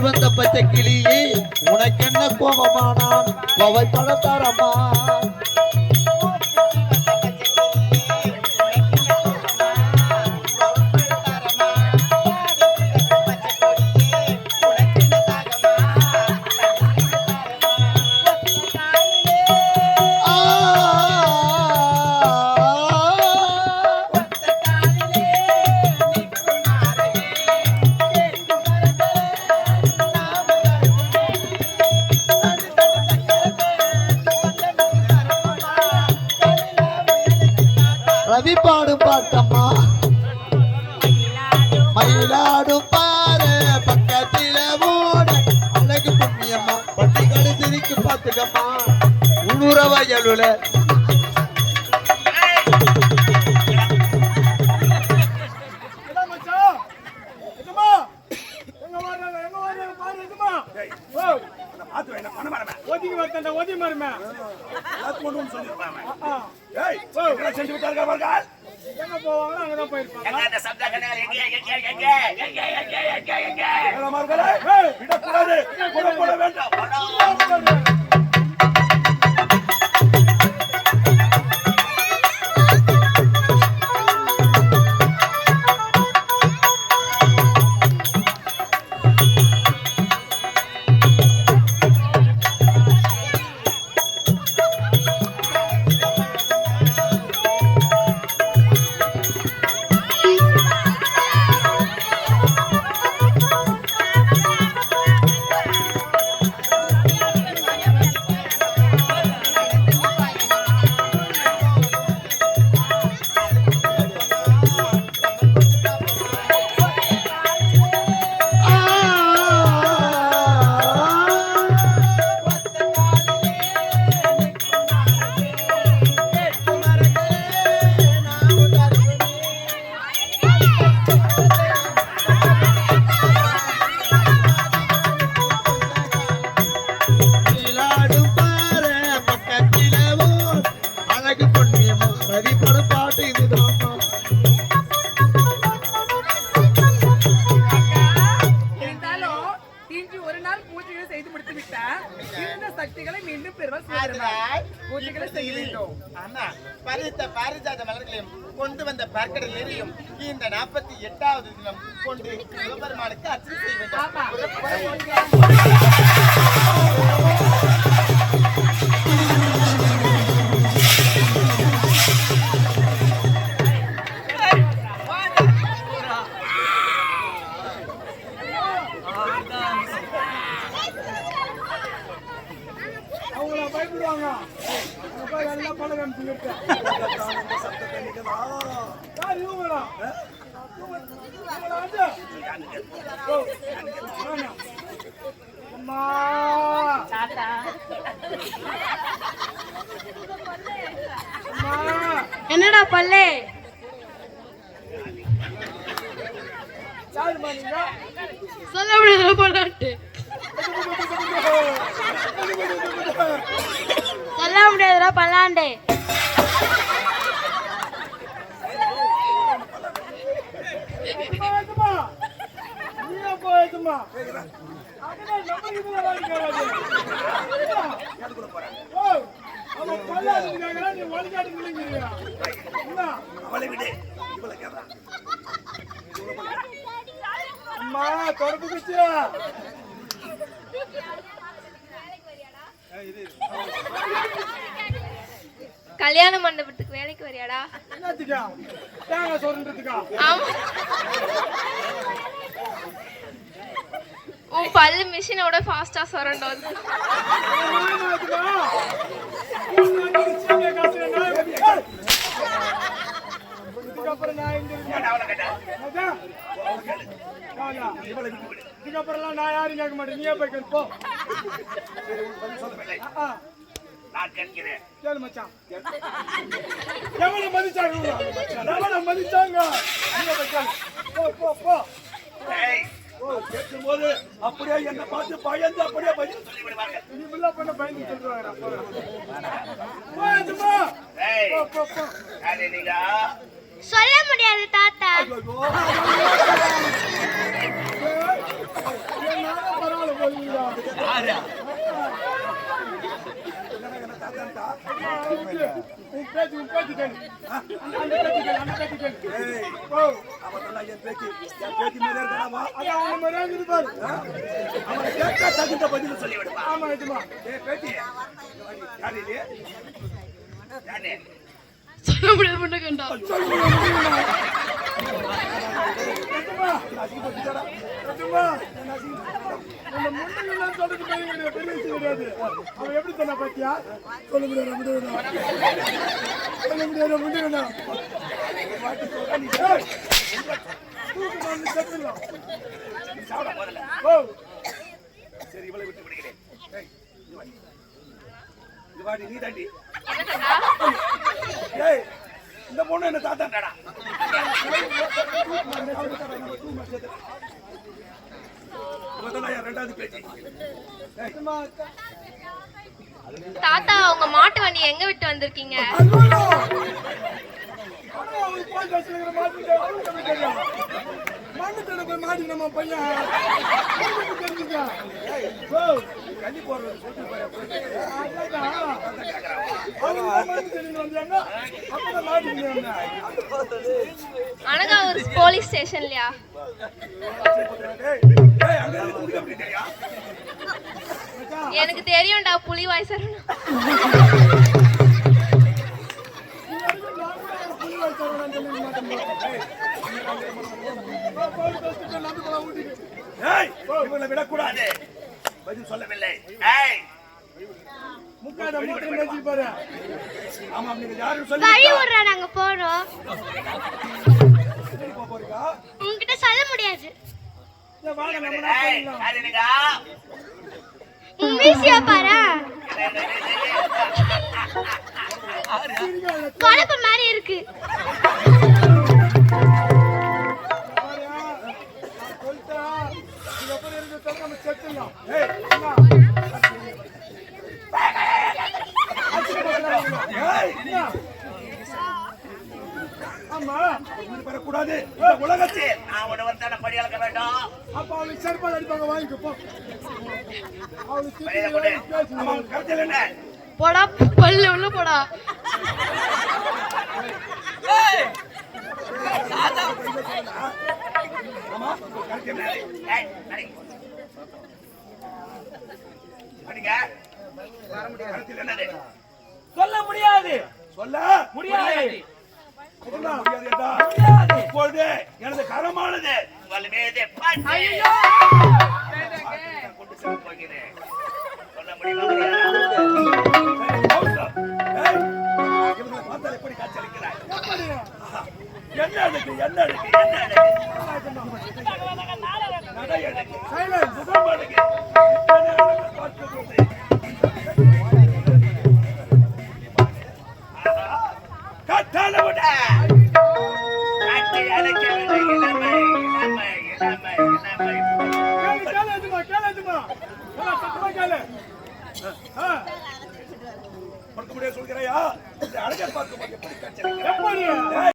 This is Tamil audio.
குத்தி வந்த பச்சை கிளியே உனக்கு என்ன கோபமானான் கோவை பழத்தாரம்மா வர்றாங்க பாரு எஜமா. ஓ, ஒதுங்கி வரட்டேன்டா, ஒதுங்கி மாறுமே. ஆ, ஆ. எங்க போவாங்களோ அங்கதான் போயிருப்பாங்க. ஏய், மயிலாடும் பறித்த பாரிஜாத மலர்களையும் கொண்டு வந்த பார்க்கடல் எரியும் இந்த நாற்பத்தி எட்டாவது தினம் கொண்டு சிவபெருமானுக்கு அர்ச்சனை செய்ய வேண்டும். என்னடா பல்லே? சொல்ல முடியாத பல்லாண்டு சொல்ல முடியாதுடா பல்லாண்டு. எதுமா? அங்கதான் நம்ம இதுல கேக்குறான், நீ வழிகாட்டி விழுங்கிறியா? என்ன? அம்மா தொடர்பு குச்சியா கல்யாண மண்டபத்துக்கு வேலைக்கு வரியாடா? என்னத்துக்கா? தேங்காய் சொல்றதுக்கா ஆமா. உன் பல்லு மிஷினோட ஃபாஸ்டா சொரண்டோம் இதுக்கப்புறம் நான். இதுக்கப்புறம்லாம் நான் யாரும் கேட்க மாட்டேன். நீயே போய் கேள், ஆ, ஆ. கேளு மச்சான். எவ்வளவு மதிச்சாங்க? எவ்வளவு மதிச்சாங்க. போ போ போ. கேட்கும்போது அப்படியே என்ன பார்த்து பயந்து அப்படியே பதில் சொல்லி விடுவாங்க நீ பிள்ளை பண்ண பயந்து சொல்றாங்க போயாச்சுமா போ போ போ சொல்ல முடியாது தாத்தா. யாரு? தகுந்த பதில் சொல்லிவிடுமா? ஆமா எஜமா ஏய், சொல்ல முடியாது கண்டா அவன் எப்படி சொன்னா பாத்தியா சொல்ல முடியாது சொல்ல முடியாது சரி, இவளை விட்டு விடுகிறேன். வாடி, நீ தாண்டி. இந்த பொண்ணு என்ன என் ரெண்டாவது பேச்சு தாத்தா உங்க மாட்டு வண்டி எங்க விட்டு வந்திருக்கீங்க? கன்னி போடுறது சொல்லிட்டு போய் அனகாவூர் போலீஸ் ஸ்டேஷன்லயா எனக்கு தெரியும்டா புலி வாய் சரணும் விடக்கூடாது. பதில் சொல்லவில்லை. ஏய், ஆமா நீங்க யாரும் சொல்லி வழி விடுறா நாங்க போறோம். உங்ககிட்ட சொல்ல முடியாது. மாதிரி இருக்கு. வந்தான படி அளக்க வேண்டும். அப்ப அவளுக்கு செருப்பால் அடிப்பாங்க வாங்கிக்கோ போ. அவளுக்கு கருத்தில் என்ன? போடா பல்லு உள்ள போடா. சொல்ல முடியாது. சொல்ல முடியாது. சொல்ல முடியாது. இப்பொழுது எனது கரமானது ஐயோ கொண்டு செல்ல போகிறேன் முடியுமா என்ன அழகு என்ன அழகு என்ன அழகு நடை அழகு அழகு கட்டால விட கட்டி ஆ, பார்க்க முடியாது சொல்கிறாயா? அழகை பார்க்கும்போது எப்படி